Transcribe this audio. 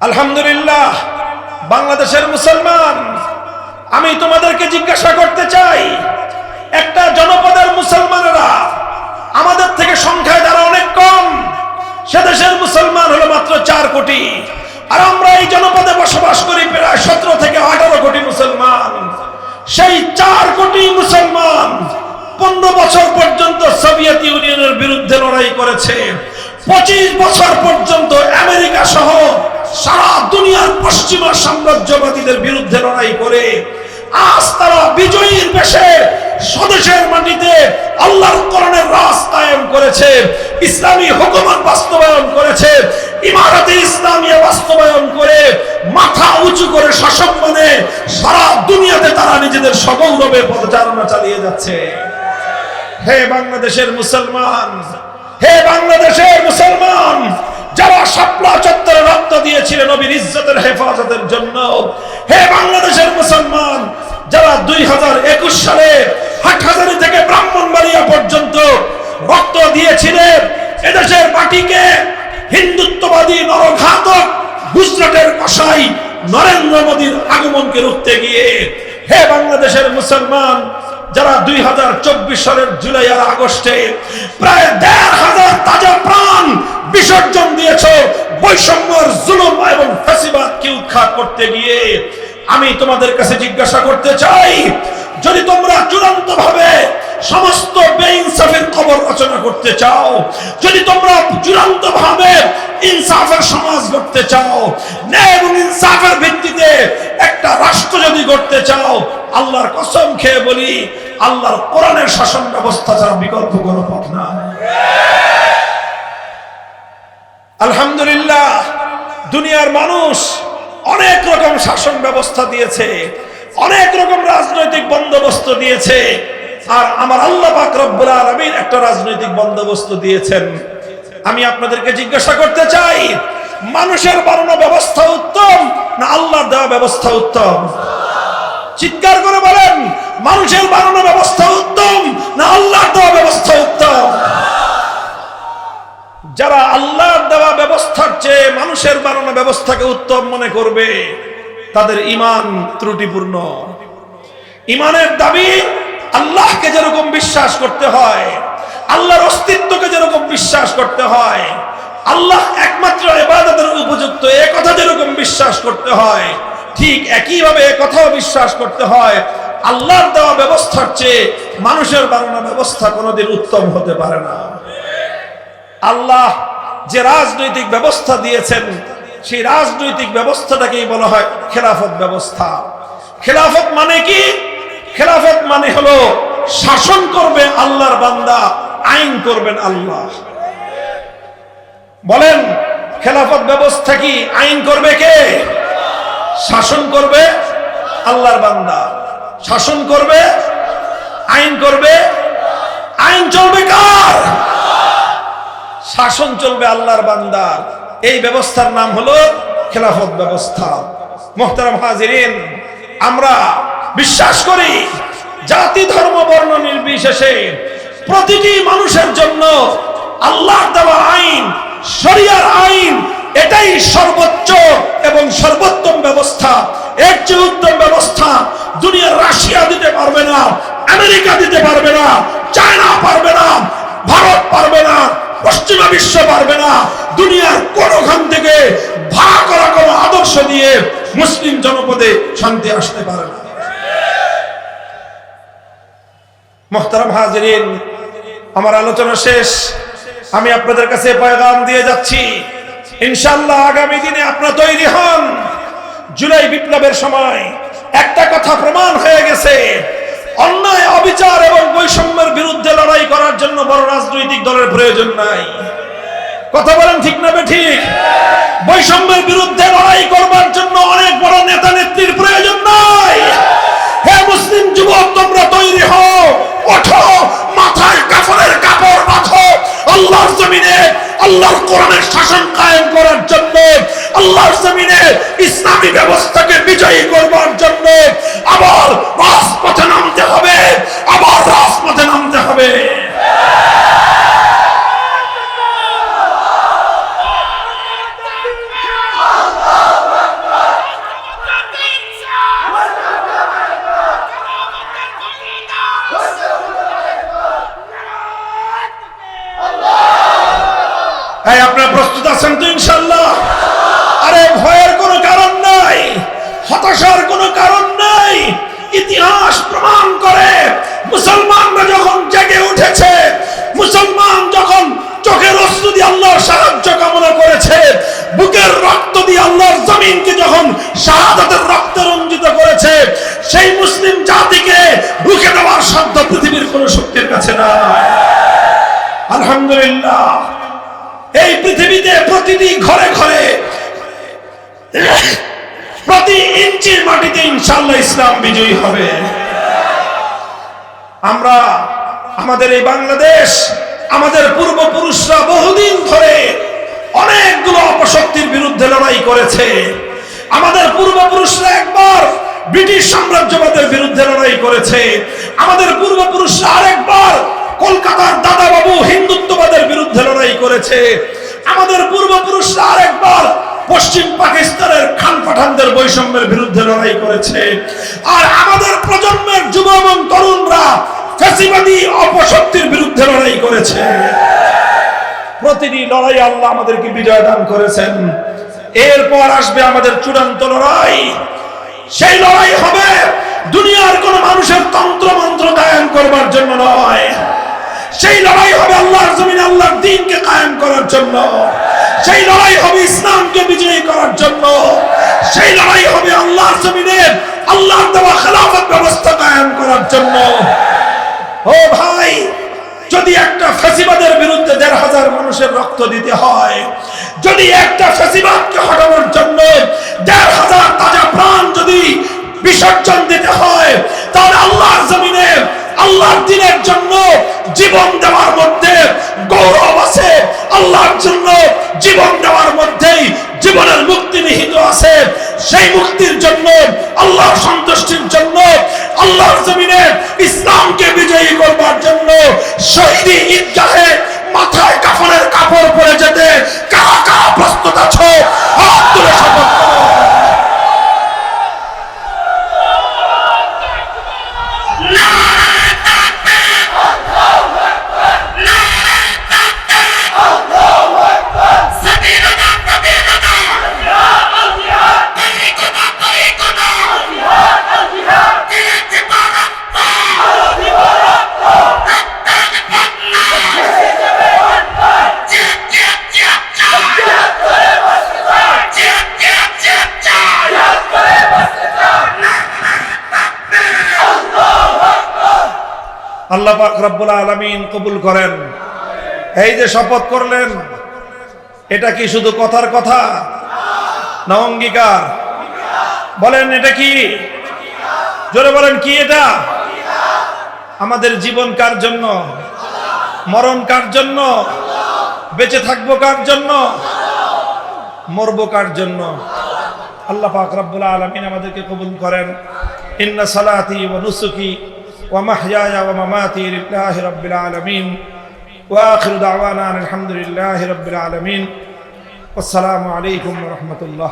আলহামদুলিল্লাহ, বাংলাদেশের মুসলমান, আমি তোমাদেরকে জিজ্ঞাসা করতে চাই, একটা জনপদের মুসলমানেরা আমাদের থেকে সংখ্যায় যারা অনেক কম, সে দেশের মুসলমান হলো মাত্র চার কোটি। আর আমরা এই জনপদে বসবাস করি প্রায় সতেরো থেকে আঠারো কোটি মুসলমান। সেই চার কোটি মুসলমান পনেরো বছর পর্যন্ত সোভিয়েত ইউনিয়নের বিরুদ্ধে লড়াই করেছে। পঁচিশ বছর পর্যন্ত আমেরিকা সহ সারা দুনিয়ার পশ্চিমা সাম্রাজ্যবাদীদের বিরুদ্ধে লড়াই করে আজ তারা বিজয়ীর বেশে স্বদেশের মাটিতে আল্লাহর করণের রাজ কায়েম করেছে, ইসলামী হুকুমত বাস্তবায়ন করেছে, ইমারতে ইসলামিয়া বাস্তবায়ন করে মাথা উঁচু করে সসম্মানে সারা দুনিয়াতে তারা নিজেদের সগৌরবে পদচারণা চালিয়ে যাচ্ছে। হে বাংলাদেশের মুসলমান, হে বাংলাদেশের মুসলমান যারা শাপলা চত্বরে রক্ত দিয়েছিলেন নবীর ইজ্জতের হেফাজতের জন্য। হে বাংলাদেশের মুসলমান, যারা দুই হাজার একুশ সালে হাটহাজারি থেকে ব্রাহ্মণবাড়িয়া পর্যন্ত রক্ত দিয়েছিলেন, এদেশের মাটিকে হিন্দুত্ববাদী নরঘাতক গুজরাটের কসাই নরেন্দ্র মোদীর আগমনকে রুখতে গিয়ে, হে বাংলাদেশের মুসলমান, যারা দুই হাজার চব্বিশ সালের জুলাই আর আগস্টে প্রায় দেড় হাজার তাজা প্রাণ বিসর্জন দিয়েছ, বৈষম্যর জুলুম এবং ফাঁসিবাদকে উৎখাত করতে গিয়ে আমি তোমাদের কাছে জিজ্ঞাসা করতে চাই, যদি তোমরা চূড়ান্ত ভাবে সমস্ত বেইনসাফের খবর রচনা করতে চাও, যদি তোমরা চূড়ান্ত ভাবে ইনসাফের সমাজ গড়তে চাও, ন্যায় এবং ইনসাফের ভিত্তিতে একটা রাষ্ট্র যদি গড়তে চাও, আল্লাহর কসম খেয়ে বলি, আল্লাহর কোরআনের শাসন ব্যবস্থা ছাড়া বিকল্প কোনো পথ না আলহামদুলিল্লাহ দুনিয়ার মানুষ অনেক রকম শাসন ব্যবস্থা দিয়েছে, অনেক রকম রাজনৈতিক বন্দোবস্ত দিয়েছে, আর আমার আল্লাহ পাক রব্বুল আলামিন একটা রাজনৈতিক বন্দোবস্ত দিয়েছেন। আমি আপনাদেরকে জিজ্ঞাসা করতে চাই, মানুষের বানানো ব্যবস্থা উত্তম না আল্লাহর দেওয়া ব্যবস্থা উত্তম? চিৎকার করে বলেন, মানুষের বানানো ব্যবস্থা উত্তম না আল্লাহর দেওয়া ব্যবস্থা উত্তম? যারা আল্লাহর দেওয়া চেয়ে মানুষের বানানো ব্যবস্থাকে উত্তম মনে করবে, তাদের ইমান ত্রুটিপূর্ণ। ইমানের দাবি, আল্লাহকে যেরকম বিশ্বাস করতে হয়, আল্লাহর অস্তিত্বকে যেরকম বিশ্বাস করতে হয়, আল্লাহ একমাত্র এবাদতের উপযুক্ত এ কথা যেরকম বিশ্বাস করতে হয়, ঠিক একইভাবে এ কথাও বিশ্বাস করতে হয়। আল্লাহর দেওয়া ব্যবস্থার চেয়ে মানুষের বানানো ব্যবস্থা কোনোদিন উত্তম হতে পারে না। আল্লাহ যে রাজনৈতিক ব্যবস্থা দিয়েছেন, সেই রাজনৈতিক ব্যবস্থাটাকেই বলা হয় খেলাফত ব্যবস্থা। খেলাফত মানে কি? খেলাফত মানে হলো শাসন করবে আল্লাহর বান্দা, আইন করবেন আল্লাহ। বলেন, খেলাফত ব্যবস্থা কি? আইন করবে কে? শাসন করবে আল্লাহর বান্দা। শাসন করবে, আইন করবে, আইন চলবে কার? শাসন চলবে আল্লাহর বান্দার এই ব্যবস্থার নাম হলো খেলাফত ব্যবস্থা। মোহতারাম হাজিরিন, আমরা বিশ্বাস করি, জাতি, ধর্ম, বর্ণ নির্বিশেষে প্রতিটি মানুষের জন্য আল্লাহর দেওয়া আইন, শরিয়ার আইন, এটাই সর্বোচ্চ এবং সর্বোত্তম ব্যবস্থা। এর চেয়ে উত্তম ব্যবস্থা দুনিয়ার রাশিয়া দিতে পারবে না, আমেরিকা দিতে পারবে না, চায়না পারবে না, ভারত পারবে না পশ্চিমা বিশ্ব পারবে না। দুনিয়ার কোনখান থেকে ভাড়া করা কোনো আদর্শ দিয়ে মুসলিম জনপদে শান্তি আসতে পারে না। মোহতারাম আমার আলোচনা শেষ। আমি আপনাদের কাছে পয়গাম দিয়ে যাচ্ছি। ইনশাল্লাহ আগামী দিনে আপনারা তৈরি হন। জুলাই বিপ্লবের সময় একটা কথা প্রমাণ হয়ে গেছে। অন্যায়, অবিচার এবং বৈষম্যের দলের প্রয়োজন নাই। কথা বলেন ঠিক না ঠিক বৈষম্যের বিরুদ্ধে লড়াই করবার জন্য অনেক বড় নেতা নেত্রীর প্রয়োজন নাই। হে মুসলিম যুবক, তোমরা তৈরি হও, ওঠো, মাথায় কাপড় বাঁধো, আল্লাহর জমিনে, আল্লাহর কোরআনের শাসন কায়েম করার জন্য, আল্লাহর জমিনে ইসলামী ব্যবস্থাকে বিজয়ী করবার জন্য আবার রাজপথে নামতে হবে, আবার রাজপথে নামতে হবে। এই আপনারা প্রস্তুত আছেন তো ইনশাল্লাহ আরে, ভয়ের কোনো কারণ নাই। হতাশার কোনো কারণ নাই। ইতিহাস প্রমাণ করে, মুসলমানরা যখন জেগে উঠেছে, মুসলমান যখন চোখের অস্ত্র দিয়ে আল্লাহর সাহায্য কামনা করেছে, বুকের রক্ত দিয়ে আল্লাহর জমিনকে যখন শাহাদাতের রক্তে রঞ্জিত করেছে, সেই মুসলিম জাতিকে রুখে দেওয়ার সাধ্য পৃথিবীর কোন শক্তির কাছে না আলহামদুলিল্লাহ। এই পৃথিবীতে প্রতিটি ঘরে ঘরে, প্রতি ইঞ্চির মাটিতে ইনশাল্লাহ ইসলাম বিজয়ী হবে। আমরা, আমাদের এই বাংলাদেশ, আমাদের পূর্বপুরুষরা বহুদিন ধরে অনেকগুলো অপশক্তির বিরুদ্ধে লড়াই করেছে। আমাদের পূর্বপুরুষরা একবার ব্রিটিশ সাম্রাজ্যবাদের বিরুদ্ধে লড়াই করেছে। আমাদের পূর্বপুরুষরা আরেকবার কলকাতার দাদাবাবু হিন্দুত্ববাদের বিরুদ্ধে লড়াই করেছে। আমাদের পূর্বপুরুষরা আরেকবার পশ্চিম পাকিস্তানের খান পাঠানদের বৈষম্যের বিরুদ্ধে লড়াই করেছে। আর আমাদের প্রজন্মের যুব এবং তরুণরা ফ্যাসিবাদী অপশক্তির বিরুদ্ধে লড়াই করেছে। প্রতিটি লড়াই আল্লাহ আমাদেরকে বিজয় দান করেছেন। এরপর আসবে আমাদের চূড়ান্ত লড়াই। সেই লড়াই হবে সেই লড়াই হবে আল্লাহর জমিনে, আল্লাহর দিনকে কায়েম করার জন্য। সেই লড়াই হবে ইসলামকে বিজয়ী করার জন্য। সেই লড়াই হবে আল্লাহর জমিনে, আল্লাহর দেওয়া খেলাফত ব্যবস্থা কায়েম করার জন্য। ও ভাই, যদি একটা ফেসিবাদের বিরুদ্ধে দেড় হাজার মানুষের রক্ত দিতে হয়, যদি একটা ফেসিবাদকে হটানোর জন্য দেড় হাজার তাজা প্রাণ যদি বিসর্জন দিতে হয়, তাহলে আল্লাহর জমিনে আল্লাহর দিনের জন্য জীবন দেওয়ার মধ্যে গৌরব আছে। আল্লাহর জন্য জীবন দেওয়ার মধ্যেই জীবনের মুক্তি নিহিত আছে। সেই মুক্তির জন্য, আল্লাহর সন্তুষ্টির জন্য, আল্লাহর জমিনে ইসলামকে বিজয়ী করবার জন্য শহীদ ঈদগাহে মাথায় কাফনের কাপড় পরে যেতে কারা কারা প্রস্তুত আছো হাত তুলে শপথ করো। আল্লাহ পাক রব্বুল আলামিন কবুল করেন। এই যে শপথ করলেন, এটা কি শুধু কথার কথা? না অঙ্গীকার? বলেন, এটা কি? জোরে বলেন, কি এটা? আমাদের জীবন কার জন্য? মরণ কার জন্য? বেঁচে থাকব কার জন্য? মরবো কার জন্য? আল্লাহ পাক রব্বুল আলামিন আমাদেরকে কবুল করেন। ইন্না সালাতি ওয়া নুসুকি ومحياي ومماتي لله رب العالمين. وآخر دعوانا الحمد لله رب العالمين. والسلام عليكم ورحمة الله.